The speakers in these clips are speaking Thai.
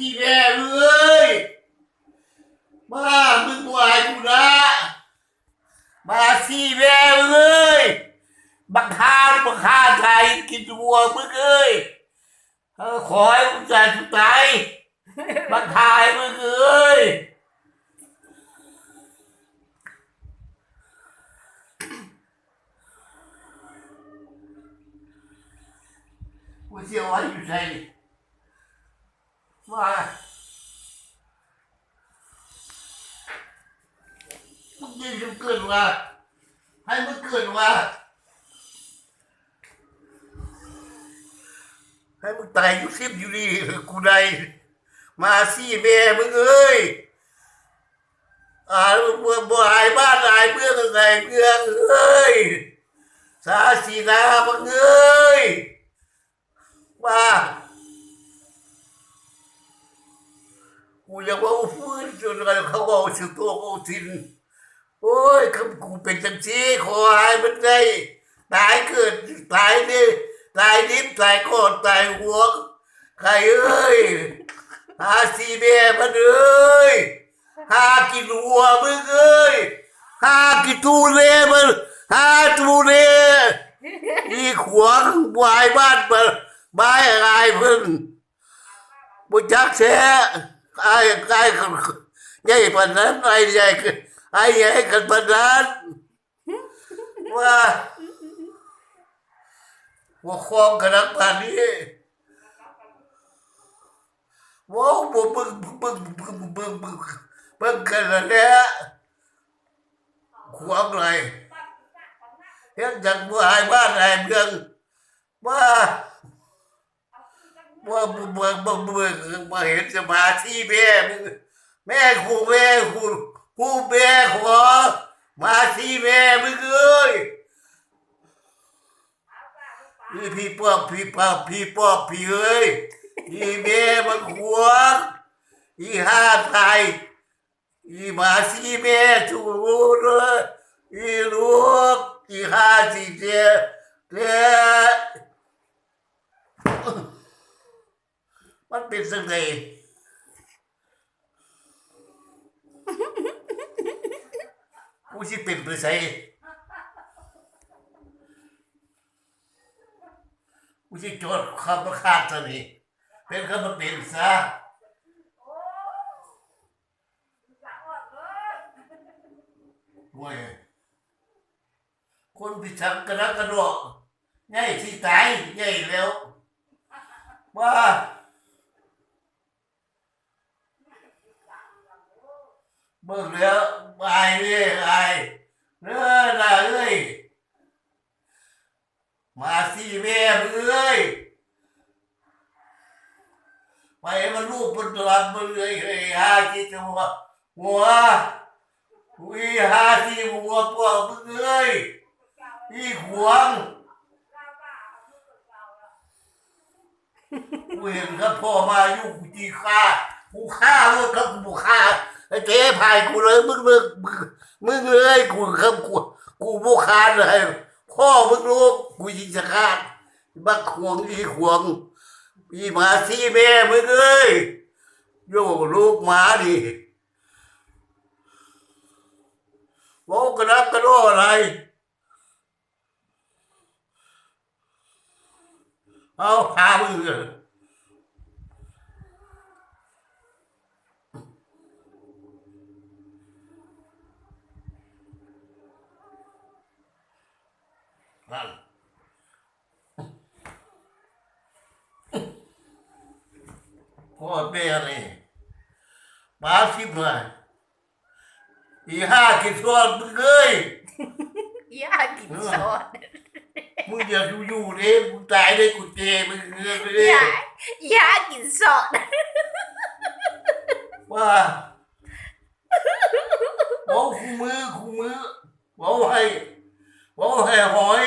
ขี้แม่เอ้ยมามึงบวยกูนะมาขี้แม่เอ้ยบังคาบังคาไทยกินวัวมึงเอ้ยขอให้มึงใจสุดท้ายบังคายมึงเอ้ยกูเสียวไว้อยู่ใส่ มามึงยืนเกินว่าให้มึงเกินว่าให้มึงตายอยู่ซิบอยู่นี่กูได้มาสิแม่มึงเอ้ยอ่าเมืองบ่หายบ้านหายเมืองอะไรเมืองเอ้ยสาสีนามึงเอ้ยมา กูยังว่าฟื้นจนอะไรเขาเอาสิตัวเอาทินโอ้ยคำกูเป็นจังซีขอให้มันได้ตายเกิดตายนี่ตายนิดตายกอดตายหัวใครเอ้ยหาสีแม่มันเอ้ยหากินหัวมึงเอ้ยหากินตูเล่มันหาตูเล่อีขวางวายบ้านมาบายอะไรเพิ่นบุญจักแท้ ไอ้ไอ้คนใหญ่ปานนั้นไอ้ใหญ่ไอ้ใหญ่กันปานนั้นว่าว่าคลองกันนักปานนี้ว้าวบ่เบิ่งบิ่งบิ่งบิ่งบิ่งบิ่งกันแล้วแหละขวางไรเฮ็ดจังบ่หายบ้านหายเมืองว่า ว่าบ่อเบิ่งบ่เบิ่งบ่เห็นสมาธิแม่แม่กูแม่กูกูแม่ขอมาที่แม่มึงเอ้ยอีพี่ปอบพี่ปอบพี่ปอบพี่เอ้ยอีแม่มันขวงอีห้าไทยอีมาที่แม่จูรู้เลยอีลูกอีห้าสี่เจ้าเจ้า มันเป็นสังไงกูสิเป็นไปใส่กูสิจดคำประคาดซะนี่เป็นคำมาเป็นซะว้ยคนพิชังกระนักกระโดดง่ายที่ตายง่ายแล้วว่า เบิ่งแล้วอายเลยอายเนื้อหน้าเอ้ยมาสิแม่มึงเอ้ยไปมันรูปบนตัวมึงเลยเฮ้ยหาที่ตัวหัววิหาที่หัวพวกมึงเอ้ยอีขวงกูเห็นกับพ่อมาอยู่กูจีฆ่ากูฆ่าเลูกกับกูฆ่า เจ๊พายกูเลยมึงมึงมึงเลยกูครับกูกูบุคานเลยพ่อมึงลูกกูยิงจะฆ่าบักขวงอีขวงอีหมาซี่แม่มึงเอ้ยโยลูกหมาดิบอกกระนับกระโดอะไรเอาพามึงเลย นั่นพ่อแม่นี่มาสิบเลยอีห้ากินส่วนมึงเอ้ยย่ากินซอสมึงอย่าอยู่ๆเลยมึงตายเลยกูเจมึงเงยไปเลยย่าย่ากินซอสว่าบอกคู่มือคู่มือบอกให้ บอกให้หอย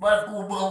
บ้านกูเบื่อ